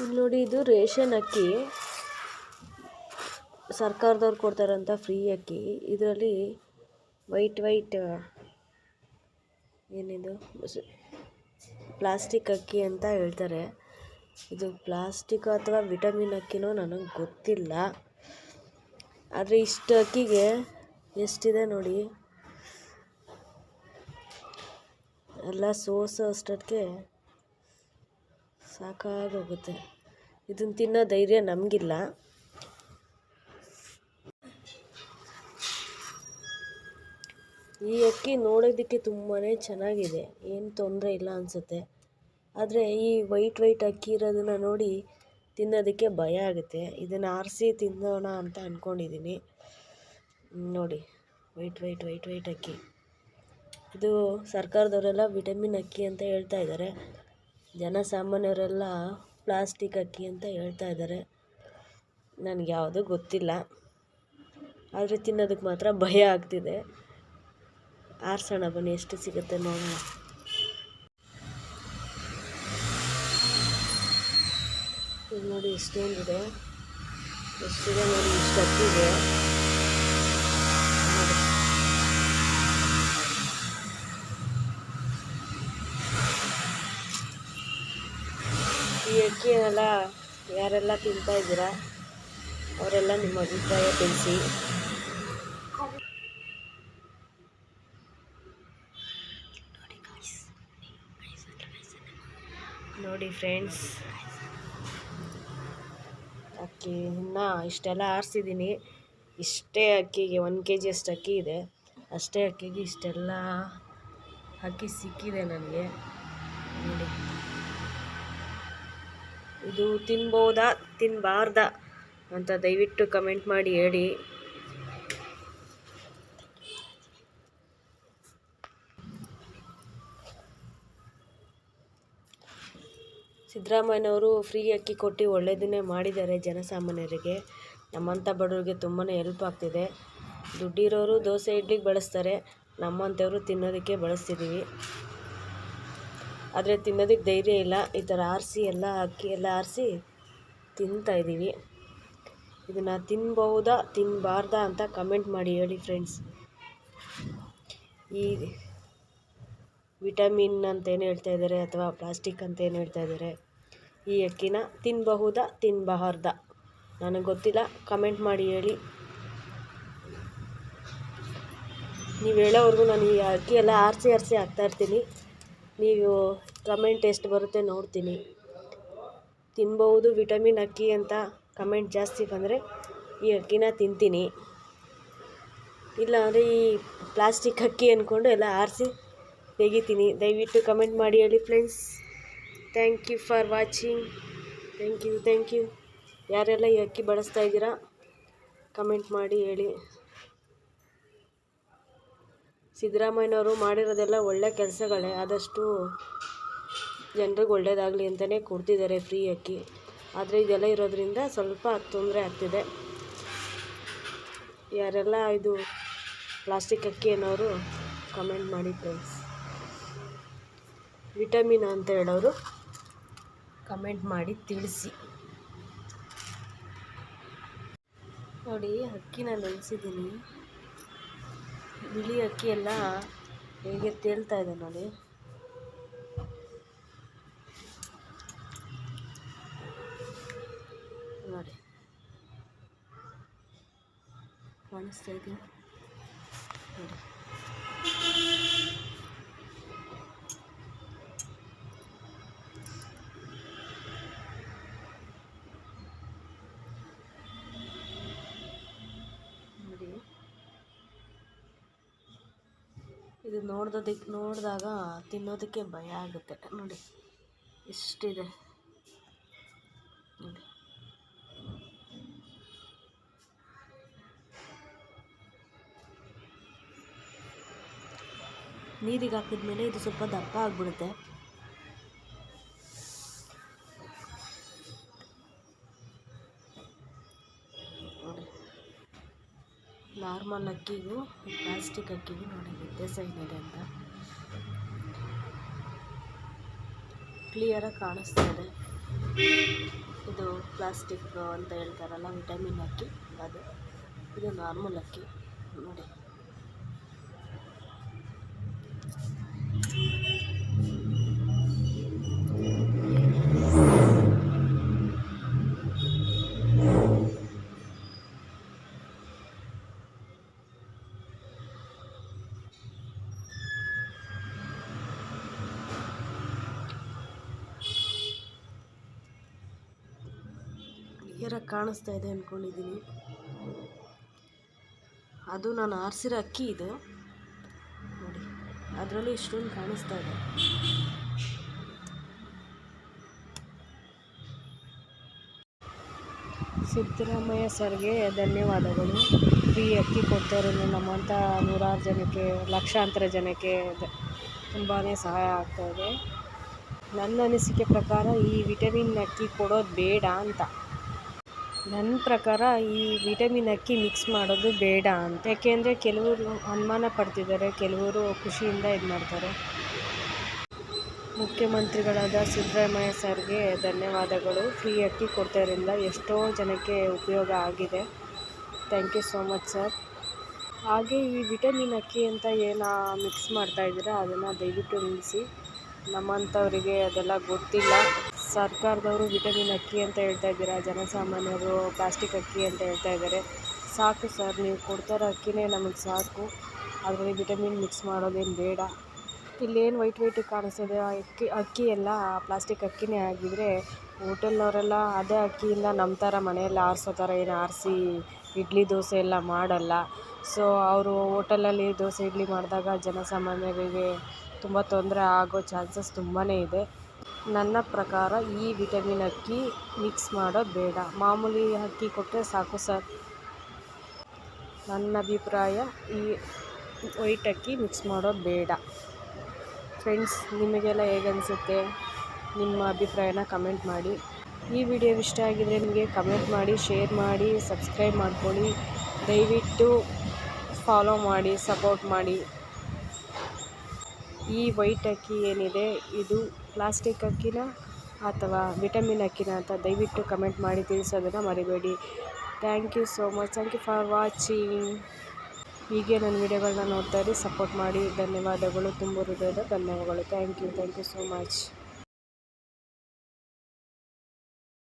ಇಲ್ಲಿ ನೋಡಿ ಇದು ರೇಷನ್ ಅಕ್ಕಿ. ಸರ್ಕಾರದವ್ರು ಕೊಡ್ತಾರಂಥ ಫ್ರೀ ಅಕ್ಕಿ. ಇದರಲ್ಲಿ ವೈಟ್ ವೈಟ್ ಏನಿದು? ಪ್ಲಾಸ್ಟಿಕ್ ಅಕ್ಕಿ ಅಂತ ಹೇಳ್ತಾರೆ. ಇದು ಪ್ಲಾಸ್ಟಿಕ್ ಅಥವಾ ವಿಟಮಿನ್ ಅಕ್ಕಿನೋ ನನಗೆ ಗೊತ್ತಿಲ್ಲ. ಆದರೆ ಇಷ್ಟು ಅಕ್ಕಿಗೆ ಎಷ್ಟಿದೆ ನೋಡಿ? ಎಲ್ಲ ಸೋಸೋ ಅಷ್ಟೊತ್ತಿಗೆ ಸಾಕಾಗೋಗುತ್ತೆ. ಇದನ್ನು ತಿನ್ನೋ ಧೈರ್ಯ ನಮಗಿಲ್ಲ. ಈ ಅಕ್ಕಿ ನೋಡೋದಕ್ಕೆ ತುಂಬಾ ಚೆನ್ನಾಗಿದೆ. ಏನು ತೊಂದರೆ ಇಲ್ಲ ಅನಿಸುತ್ತೆ. ಆದರೆ ಈ ವೈಟ್ ವೈಟ್ ಅಕ್ಕಿ ಇರೋದನ್ನು ನೋಡಿ ತಿನ್ನೋದಕ್ಕೆ ಭಯ ಆಗುತ್ತೆ. ಇದನ್ನು ಆರಿಸಿ ತಿನ್ನೋಣ ಅಂತ ಅಂದ್ಕೊಂಡಿದ್ದೀನಿ ನೋಡಿ, ವೈಟ್ ವೈಟ್ ವೈಟ್ ವೈಟ್ ಅಕ್ಕಿ. ಇದು ಸರ್ಕಾರದವರೆಲ್ಲ ವಿಟಮಿನ್ ಅಕ್ಕಿ ಅಂತ ಹೇಳ್ತಾ ಇದ್ದಾರೆ ಜನಸಾಮಾನ್ಯರೆಲ್ಲ ಪ್ಲಾಸ್ಟಿಕ್ ಅಕ್ಕಿ ಅಂತ ಹೇಳ್ತಾ ಇದ್ದಾರೆ. ನನಗೆ ಯಾವುದೂ ಗೊತ್ತಿಲ್ಲ. ಆದರೆ ತಿನ್ನೋದಕ್ಕೆ ಮಾತ್ರ ಭಯ ಆಗ್ತಿದೆ. ಆರಿಸೋಣ ಬನ್ನಿ, ಎಷ್ಟು ಸಿಗುತ್ತೆ ನೋಡೋಣ. ನೋಡಿ ಎಷ್ಟೊಂದಿದೆ. ಎಷ್ಟಿದೆ ನೋಡಿ ಇಷ್ಟು ಈ ಅಕ್ಕಿಯನ್ನೆಲ್ಲ ಯಾರೆಲ್ಲ ತಿಂತಾ ಇದ್ದೀರಾ ಅವರೆಲ್ಲ ನಿಮ್ಮ ಅಭಿಪ್ರಾಯ ತಿಳಿಸಿ. ನೋಡಿ ಫ್ರೆಂಡ್ಸ್ ಅಕ್ಕಿ ಇನ್ನು ಇಷ್ಟೆಲ್ಲ ಆರಿಸಿದ್ದೀನಿ ಇಷ್ಟೇ ಅಕ್ಕಿಗೆ ಒನ್ ಕೆ ಜಿ ಅಷ್ಟು ಅಕ್ಕಿ ಇದೆ. ಅಷ್ಟೇ ಅಕ್ಕಿಗೆ ಇಷ್ಟೆಲ್ಲ ಅಕ್ಕಿ ಸಿಕ್ಕಿದೆ ನನಗೆ. ನೋಡಿ. ಇದು ತಿನ್ಬೋದಾ ತಿನ್ನಬಾರ್ದಾ ಅಂತ ದಯವಿಟ್ಟು ಕಮೆಂಟ್ ಮಾಡಿ ಹೇಳಿ. ಸಿದ್ದರಾಮಯ್ಯನವರು ಫ್ರೀ ಅಕ್ಕಿ ಕೊಟ್ಟು ಒಳ್ಳೆಯದನ್ನೇ ಮಾಡಿದ್ದಾರೆ ಜನಸಾಮಾನ್ಯರಿಗೆ. ನಮ್ಮಂಥ ಬಡವರಿಗೆ ತುಂಬಾ ಹೆಲ್ಪ್ ಆಗ್ತಿದೆ. ದುಡ್ಡಿರೋರು ದೋಸೆ ಇಡ್ಲಿಗೆ ಬಳಸ್ತಾರೆ. ನಮ್ಮಂಥವ್ರು ತಿನ್ನೋದಕ್ಕೆ ಬಳಸ್ತಿದ್ದೀವಿ ಆದರೆ ತಿನ್ನೋದಕ್ಕೆ ಧೈರ್ಯ ಇಲ್ಲ. ಈ ಥರ ಆರಿಸಿ ಎಲ್ಲ ಅಕ್ಕಿ ಎಲ್ಲ ಆರಿಸಿ ತಿಂತಾಯಿದ್ದೀವಿ ಇದನ್ನು ತಿನ್ಬಹುದಾ ತಿನ್ನಬಾರ್ದಾ ಅಂತ ಕಮೆಂಟ್ ಮಾಡಿ ಹೇಳಿ ಫ್ರೆಂಡ್ಸ್ ಈ ವಿಟಮಿನ್ ಅಂತ ಏನು ಹೇಳ್ತಾ ಇದ್ದಾರೆ ಅಥವಾ ಪ್ಲಾಸ್ಟಿಕ್ ಅಂತ ಏನು ಹೇಳ್ತಾ ಇದ್ದಾರೆ ಈ ಅಕ್ಕಿನ ತಿನ್ನಬಹುದಾ ತಿನ್ನಬಾರ್ದಾ ನನಗೆ ಗೊತ್ತಿಲ್ಲ. ಕಮೆಂಟ್ ಮಾಡಿ ಹೇಳಿ. ನೀವು ಹೇಳೋವರೆಗೂ ನಾನು ಈ ಅಕ್ಕಿ ಎಲ್ಲ ಆರಿಸಿ ಆರಿಸಿ ಹಾಕ್ತಾಯಿರ್ತೀನಿ ನೀವು ಕಮೆಂಟ್ ಎಷ್ಟು ಬರುತ್ತೆ ನೋಡ್ತೀನಿ. ತಿನ್ಬಹುದು ವಿಟಮಿನ್ ಅಕ್ಕಿ ಅಂತ ಕಮೆಂಟ್ ಜಾಸ್ತಿ ಬಂದರೆ ಈ ಅಕ್ಕಿನ ತಿಂತೀನಿ. ಇಲ್ಲ ಅಂದರೆ ಈ ಪ್ಲಾಸ್ಟಿಕ್ ಅಕ್ಕಿ ಅಂದ್ಕೊಂಡು ಎಲ್ಲ ಆರಿಸಿ ತೆಗಿತೀನಿ. ದಯವಿಟ್ಟು ಕಮೆಂಟ್ ಮಾಡಿ ಹೇಳಿ friends thank you for watching thank you thank you ಯಾರೆಲ್ಲ ಈ ಅಕ್ಕಿ ಬಳಸ್ತಾ ಇದ್ದೀರಾ ಕಮೆಂಟ್ ಮಾಡಿ ಹೇಳಿ. ಸಿದ್ದರಾಮಯ್ಯನವರು ಮಾಡಿರೋದೆಲ್ಲ ಒಳ್ಳೆ ಕೆಲಸಗಳೇ. ಆದಷ್ಟು ಜನ್ರಿಗೆ ಒಳ್ಳೇದಾಗಲಿ ಅಂತಲೇ ಕೊಡ್ತಿದ್ದಾರೆ ಫ್ರೀ ಅಕ್ಕಿ ಆದರೆ ಇದೆಲ್ಲ ಇರೋದ್ರಿಂದ ಸ್ವಲ್ಪ ತೊಂದರೆ ಆಗ್ತಿದೆ. ಯಾರೆಲ್ಲ ಇದು ಪ್ಲಾಸ್ಟಿಕ್ ಅಕ್ಕಿ ಅನ್ನೋರು ಕಮೆಂಟ್ ಮಾಡಿ ಫ್ರೆಂಡ್ಸ್ ವಿಟಮಿನ್ ಅಂತ ಹೇಳೋರು ಕಮೆಂಟ್ ಮಾಡಿ ತಿಳಿಸಿ. ನೋಡಿ ಅಕ್ಕಿನ ನೆನೆಸಿದ್ದೀನಿ ಬಿಳಿ ಅಕ್ಕಿ ಎಲ್ಲ ಹೇಗೆ ತೇಲ್ತಾ ಇದೆ ನೋಡಿ. ನೋಡಿ. ಕಾಣಿಸ್ತಾ ಇದೆ. ನೋಡಿ. ಇದು ನೋಡ್ದೋದಕ್ಕೆ ನೋಡಿದಾಗ ತಿನ್ನೋದಕ್ಕೆ ಭಯ ಆಗುತ್ತೆ. ನೋಡಿ, ಎಷ್ಟಿದೆ. ನೋಡಿ. ನೀರಿಗೆ ಹಾಕಿದ್ಮೇಲೆ ಇದು ಸ್ವಲ್ಪ ದಪ್ಪ ಆಗಿಬಿಡುತ್ತೆ. ನಾರ್ಮಲ್ ಅಕ್ಕಿಗೂ ಪ್ಲಾಸ್ಟಿಕ್ ಅಕ್ಕಿಗೂ ನೋಡಿ ವ್ಯತ್ಯಾಸ ಏನಿದೆ ಅಂತ ಕ್ಲಿಯರಾಗಿ ಕಾಣಿಸ್ತಾ ಇದೆ ಇದು ಪ್ಲಾಸ್ಟಿಕ್ ಅಂತ ಹೇಳ್ತಾರಲ್ಲ ವಿಟಮಿನ್ ಅಕ್ಕಿ ಅದು ಇದು ನಾರ್ಮಲ್ ಅಕ್ಕಿ ನೋಡಿ ಕ್ಲಿಯರಾಗಿ ಕಾಣಿಸ್ತಾ ಇದೆ ಅಂದ್ಕೊಂಡಿದ್ದೀನಿ ಅದು ನಾನು ಆರಿಸಿರೋ ಅಕ್ಕಿ ಇದು. ನೋಡಿ, ಅದರಲ್ಲೂ ಇಷ್ಟೊಂದು ಕಾಣಿಸ್ತಾ ಇದೆ. ಸಿದ್ದರಾಮಯ್ಯ ಸರ್ಗೆ ಧನ್ಯವಾದಗಳು. ಫ್ರೀ ಅಕ್ಕಿ ಕೊಡ್ತಾರೆ ನಮ್ಮಂಥ ನೂರಾರು ಜನಕ್ಕೆ, ಲಕ್ಷಾಂತರ ಜನಕ್ಕೆ ತುಂಬಾ ಸಹಾಯ ಆಗ್ತಾ ಇದೆ. ನನ್ನ ಅನಿಸಿಕೆ ಪ್ರಕಾರ ಈ ವಿಟಮಿನ್ ಅಕ್ಕಿ ಕೊಡೋದು ಬೇಡ ಅಂತ. ನನ್ನ ಪ್ರಕಾರ ಈ ವಿಟಮಿನ್ ಅಕ್ಕಿ ಮಿಕ್ಸ್ ಮಾಡೋದು ಬೇಡ ಅಂತ. ಯಾಕೆಂದರೆ ಕೆಲವರು ಅನುಮಾನ ಪಡ್ತಿದ್ದಾರೆ ಕೆಲವರು ಖುಷಿಯಿಂದ ಇದು ಮಾಡ್ತಾರೆ. ಮುಖ್ಯಮಂತ್ರಿಗಳಾದ ಸಿದ್ದರಾಮಯ್ಯ ಸರ್ಗೆ ಧನ್ಯವಾದಗಳು. ಫ್ರೀ ಅಕ್ಕಿ ಕೊಡ್ತಾರಿಂದ ಎಷ್ಟೋ ಜನಕ್ಕೆ ಉಪಯೋಗ ಆಗಿದೆ. Thank you so much sir ಹಾಗೆ ಈ ವಿಟಮಿನ್ ಅಕ್ಕಿ ಅಂತ ಏನು ಮಿಕ್ಸ್ ಮಾಡ್ತಾಯಿದ್ದೀರಾ ಅದನ್ನು ದಯವಿಟ್ಟು ನಿಲ್ಲಿಸಿ. ನಮ್ಮಂಥವರಿಗೆ ಅದೆಲ್ಲ ಗೊತ್ತಿಲ್ಲ. ಸರ್ಕಾರದವರು ವಿಟಮಿನ್ ಅಕ್ಕಿ ಅಂತ ಹೇಳ್ತಾ ಇದ್ದೀರಾ, ಜನಸಾಮಾನ್ಯರು ಪ್ಲಾಸ್ಟಿಕ್ ಅಕ್ಕಿ ಅಂತ ಹೇಳ್ತಾ ಇದ್ದಾರೆ. ಸಾಕು ಸರ್, ನೀವು ಕೊಡ್ತಾರೋ ಅಕ್ಕಿನೇ ನಮಗೆ ಸಾಕು. ಅದರಲ್ಲಿ ವಿಟಮಿನ್ ಮಿಕ್ಸ್ ಮಾಡೋದೇನು ಬೇಡ. ಇಲ್ಲೇನು ವೈಟ್ ವೈಟಿಗೆ ಕಾಣಿಸ್ತಿದೆ ಅಕ್ಕಿ ಅಕ್ಕಿ ಎಲ್ಲ ಪ್ಲಾಸ್ಟಿಕ್ ಅಕ್ಕಿನೇ ಆಗಿದ್ದರೆ ಹೋಟೆಲ್ನವರೆಲ್ಲ ಅದೇ ಅಕ್ಕಿಯಿಂದ ನಮ್ಮ ಥರ ಮನೆಯಲ್ಲಿ ಆರಿಸೋ ಥರ ಏನು ಆರಿಸಿ ಇಡ್ಲಿ ದೋಸೆ ಎಲ್ಲ ಮಾಡಲ್ಲ. ಸೊ ಅವರು ಹೋಟೆಲಲ್ಲಿ ದೋಸೆ ಇಡ್ಲಿ ಮಾಡಿದಾಗ ಜನಸಾಮಾನ್ಯರಿಗೆ ತುಂಬ ತೊಂದರೆ ಆಗೋ ಚಾನ್ಸಸ್ ತುಂಬಾ ಇದೆ. ನನ್ನ ಪ್ರಕಾರ ಈ ವಿಟಮಿನ್ ಅಕ್ಕಿ ಮಿಕ್ಸ್ ಮಾಡೋದು ಬೇಡ. ಮಾಮೂಲಿ ಅಕ್ಕಿ ಕೊಟ್ಟರೆ ಸಾಕು ಸರ್. ನನ್ನ ಅಭಿಪ್ರಾಯ ಈ ವೈಟ್ ಅಕ್ಕಿ ಮಿಕ್ಸ್ ಮಾಡೋದು ಬೇಡ. ಫ್ರೆಂಡ್ಸ್ ನಿಮಗೆಲ್ಲ ಹೇಗನ್ಸುತ್ತೆ ನಿಮ್ಮ ಅಭಿಪ್ರಾಯನ ಕಮೆಂಟ್ ಮಾಡಿ. ಈ ವಿಡಿಯೋ ಇಷ್ಟ ಆಗಿದರೆ ನಿಮಗೆ ಕಮೆಂಟ್ ಮಾಡಿ ಶೇರ್ ಮಾಡಿ ಸಬ್ಸ್ಕ್ರೈಬ್ ಮಾಡ್ಕೊಳ್ಳಿ. ದಯವಿಟ್ಟು ಫಾಲೋ ಮಾಡಿ ಸಪೋರ್ಟ್ ಮಾಡಿ. ಈ ವೈಟ್ ಅಕ್ಕಿ ಏನಿದೆ, ಇದು ಪ್ಲಾಸ್ಟಿಕ್ ಅಕ್ಕಿನ ಅಥವಾ ವಿಟಮಿನ್ ಅಕ್ಕಿನ ಅಂತ ದಯವಿಟ್ಟು ಕಮೆಂಟ್ ಮಾಡಿ ತಿಳಿಸೋದನ್ನು ಮರಿಬೇಡಿ. Thank you so much. Thank you for watching. ಹೀಗೆ ನನ್ನ ವಿಡಿಯೋಗಳನ್ನ ನೋಡ್ತಾ ಇರಿ, ಸಪೋರ್ಟ್ ಮಾಡಿ. ಧನ್ಯವಾದಗಳು. ತುಂಬ ಹೃದಯದ ಧನ್ಯವಾದಗಳು. Thank you. Thank you so much.